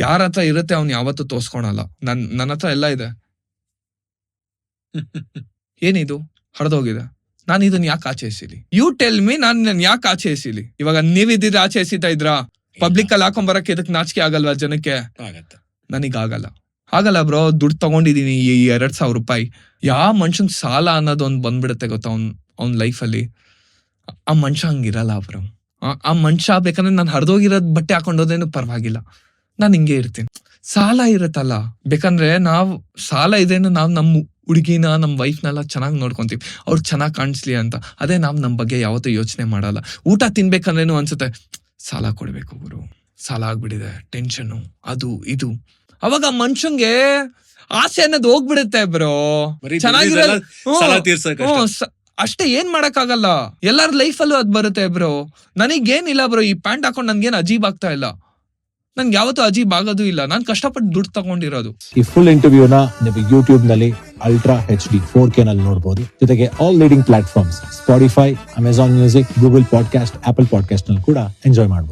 ಯಾರ ಹತ್ರ ಇರುತ್ತೆ ಅವ್ನು ಯಾವತ್ತೂ ತೋರ್ಸ್ಕೊಳಲ್ಲ ನನ್ ನನ್ನ ಹತ್ರ ಎಲ್ಲ ಇದೆ. ಏನಿದು? ಹರಿದೋಗಿದೆ. ನಾನು ಇದನ್ನ ಯಾಕೆ ಆಚೆ ಎಸಿಲಿ ಯು ಟೆಲ್ ಮಿ ನಾನು ನನ್ ಯಾಕೆ ಆಚೆ ಎಸಿಲಿ ಇವಾಗ ನೀವಿದ್ದಿದ್ರೆ ಆಚೆ ಎಸಿತಾ ಇದ್ರಾ? ಪಬ್ಲಿಕ್ ಅಲ್ಲಿ ಹಾಕೊಂಡ್ ಬರಕ್ಕೆ ಇದಕ್ ನಾಚಿಕೆ ಆಗಲ್ವಾ ಜನಕ್ಕೆ? ಆಗತ್ತೆ. ನನಗ್ ಆಗಲ್ಲ. ಆಗಲ್ಲ ಬ್ರೋ ದುಡ್ಡು ತಗೊಂಡಿದೀನಿ ಈ ಎರಡ್ ಸಾವಿರ ರೂಪಾಯಿ. ಯಾವ ಮನುಷ್ಯನ್ ಸಾಲ ಅನ್ನೋದು ಒಂದ್ ಬಂದ್ಬಿಡುತ್ತೆ ಗೊತ್ತಾ ಅವ್ನ್ ಅವ್ನ್ ಲೈಫಲ್ಲಿ? ಆ ಮನುಷ್ಯ ಹಂಗಿರಲ್ಲ ಬ್ರೋ. ಆ ಮನುಷ್ಯ ಬೇಕಂದ್ರೆ ನಾನು ಹರಿದೋಗಿರೋದ್ ಬಟ್ಟೆ ಹಾಕೊಂಡೋದೇನು ಪರವಾಗಿಲ್ಲ. ನಾನು ಹಿಂಗೆ ಇರ್ತೀನಿ. ಸಾಲ ಇರುತ್ತಲ್ಲ? ಬೇಕಂದ್ರೆ ನಾವ್ ಸಾಲ ಇದೇನು ನಾವ್ ನಮ್ ಹುಡುಗಿನ ನಮ್ ವೈಫ್ನೆಲ್ಲ ಚೆನ್ನಾಗಿ ನೋಡ್ಕೊಂತೀವಿ. ಅವ್ರು ಚೆನ್ನಾಗಿ ಕಾಣಿಸ್ಲಿ ಅಂತ. ಅದೇ ನಾವ್ ನಮ್ ಬಗ್ಗೆ ಯಾವತ್ತೂ ಯೋಚನೆ ಮಾಡಲ್ಲ. ಊಟ ತಿನ್ಬೇಕಂದ್ರೇನು ಅನ್ಸುತ್ತೆ? ಸಾಲ ಕೊಡ್ಬೇಕು ಗುರು. ಸಾಲ ಆಗ್ಬಿಟ್ಟಿದೆ. ಟೆನ್ಷನ್ ಅದು ಇದು. ಅವಾಗ ಮನುಷ್ಯಂಗೆ ಆಸೆ ಅನ್ನೋದು ಹೋಗ್ಬಿಡುತ್ತೆ ಬ್ರೋ. ಚೆನ್ನಾಗಿರೋ ಅಷ್ಟೇ ಏನ್ ಮಾಡಕ್ಕಾಗಲ್ಲ. ಎಲ್ಲಾರ ಲೈಫಲ್ಲೂ ಅದ್ ಬರುತ್ತೆ ಬ್ರೋ. ನನಗೇನಿಲ್ಲ ಬ್ರೋ. ಈ ಪ್ಯಾಂಟ್ ಹಾಕೊಂಡ್ ನನ್ಗೇನ್ ಅಜೀಬ್ ಆಗ್ತಾ ಇಲ್ಲ. ನನ್ಗೆ ಯಾವತ್ತೂ ಅಜೀಬ್ ಆಗೋದು ಇಲ್ಲ. ನಾನು ಕಷ್ಟಪಟ್ಟು ದುಡ್ಡು ತಗೊಂಡಿರೋದು. ಈ ಫುಲ್ ಇಂಟರ್ವ್ಯೂನ ನೀವು ಯೂಟ್ಯೂಬ್ನಲ್ಲಿ ultra H D four K ನಲ್ಲಿ ನೋಡಬಹುದು ಜೊತೆಗೆ all leading platforms Spotify Amazon music Google podcast Apple ಪಾಡ್ಕಾಸ್ಟ್ನಲ್ಲಿ ಕೂಡ ಎಂಜಾಯ್ ಮಾಡಬಹುದು